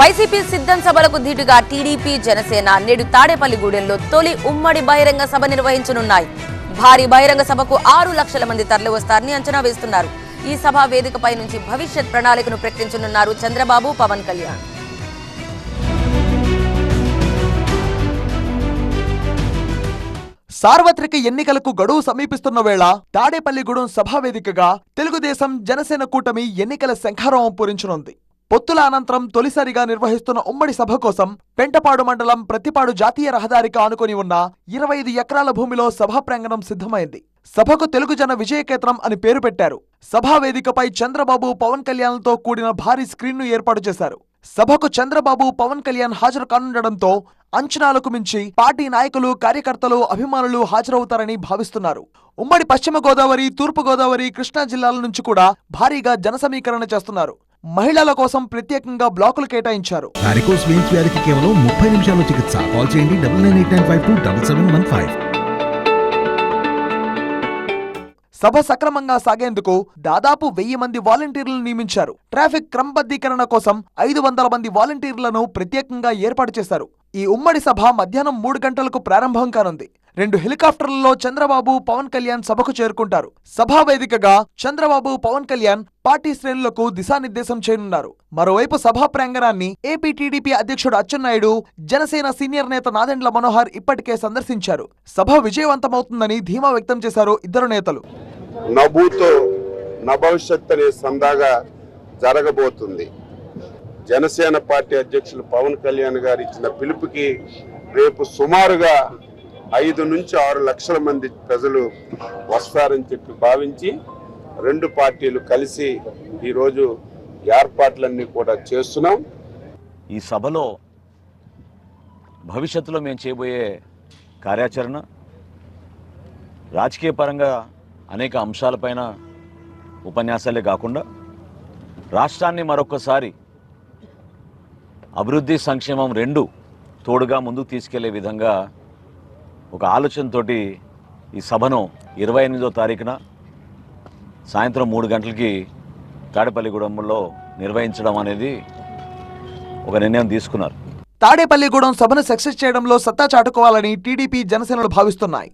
YCP సిద్ధం సభలకు ధీటుగా టీడీపీ జనసేన నేడు తాడేపల్లిగూడెంలో తొలి ఉమ్మడి బహిరంగ సభ నిర్వహించనున్నాయి. భారీ బహిరంగ సభకు ఆరు లక్షల మంది తరలివస్తారని అంచనా వేస్తున్నారు. ఈ సభ వేదికపై నుంచి భవిష్యత్ ప్రణాళికను ప్రకటించనున్నారు చంద్రబాబు పవన్ కళ్యాణ్. సార్వత్రిక ఎన్నికలకు గడువు సమీపిస్తున్న వేళ తాడేపల్లిగూడెం సభా వేదికగా తెలుగుదేశం జనసేన కూటమి ఎన్నికల శంఖారావం పూరించనుంది. పొత్తుల అనంతరం తొలిసారిగా నిర్వహిస్తున్న ఉమ్మడి సభ కోసం పెంటపాడు మండలం ప్రతిపాడు జాతీయ రహదారికి ఆనుకొని ఉన్న ఇరవై ఐదు ఎకరాల భూమిలో సభా ప్రాంగణం సిద్ధమైంది. సభకు తెలుగు జన విజయకేత్రం అని పేరు పెట్టారు. సభా వేదికపై చంద్రబాబు పవన్ కళ్యాణ్తో కూడిన భారీ స్క్రీన్ను ఏర్పాటు చేశారు. సభకు చంద్రబాబు పవన్ కళ్యాణ్ హాజరు కానుండడంతో అంచనాలకు మించి పార్టీ నాయకులు కార్యకర్తలు అభిమానులు హాజరవుతారని భావిస్తున్నారు. ఉమ్మడి పశ్చిమ గోదావరి తూర్పు గోదావరి కృష్ణా జిల్లాల నుంచి కూడా భారీగా జన సమీకరణ చేస్తున్నారు. మహిళల కోసం ప్రత్యేకంగా బ్లాకులు కేటాయించారు. వారికోస్ వెయిన్స్ వ్యాధికి కేవలం ముప్పై నిమిషాల్లో చికిత్స. కాల్ చేయండి double nine eight nine five two double seven one five సభ సక్రమంగా సాగేందుకు దాదాపు వెయ్యి మంది వాలంటీర్లను నియమించారు. ట్రాఫిక్ క్రమబద్ధీకరణ కోసం ఐదు వందల మంది వాలంటీర్లను ప్రత్యేకంగా ఏర్పాటు చేశారు. ఈ ఉమ్మడి సభ మధ్యాహ్నం మూడు గంటలకు ప్రారంభం కానుంది. రెండు హెలికాప్టర్లలో చంద్రబాబు పవన్ కళ్యాణ్ సభకు చేరుకుంటారు. సభా వేదికగా చంద్రబాబు పవన్ కళ్యాణ్ పార్టీ శ్రేణులకు దిశానిర్దేశం చేయనున్నారు. మరోవైపు సభా ప్రాంగణాన్ని ఏపీ టీడీపీ అధ్యక్షుడు అచ్చెన్నాయుడు జనసేన సీనియర్ నేత నాదెండ్ల మనోహర్ ఇప్పటికే సందర్శించారు. సభ విజయవంతమవుతుందని ధీమా వ్యక్తం చేశారు ఇద్దరు నేతలు. నభూతో నభవిష్యత్ అనే సందాగా జరగబోతుంది. జనసేన పార్టీ అధ్యక్షులు పవన్ కళ్యాణ్ గారు ఇచ్చిన పిలుపుకి రేపు సుమారుగా ఐదు నుంచి ఆరు లక్షల మంది ప్రజలు వస్తారని చెప్పి భావించి రెండు పార్టీలు కలిసి ఈరోజు ఏర్పాట్లన్నీ కూడా చేస్తున్నాం. ఈ సభలో భవిష్యత్తులో మేము చేయబోయే కార్యాచరణ రాజకీయ పరంగా అనేక అంశాలపైన ఉపన్యాసాలే కాకుండా రాష్ట్రాన్ని మరొకసారి అభివృద్ధి సంక్షేమం రెండు తోడుగా ముందుకు తీసుకెళ్ళే విధంగా ఒక ఆలోచనతోటి ఈ సభను ఇరవై ఎనిమిదో తారీఖున సాయంత్రం మూడు గంటలకి తాడేపల్లిగూడెంలో నిర్వహించడం అనేది ఒక నిర్ణయం తీసుకున్నారు. తాడేపల్లిగూడెం సభను సక్సెస్ చేయడంలో సత్తా చాటుకోవాలని టీడీపీ జనసేనలు భావిస్తున్నాయి.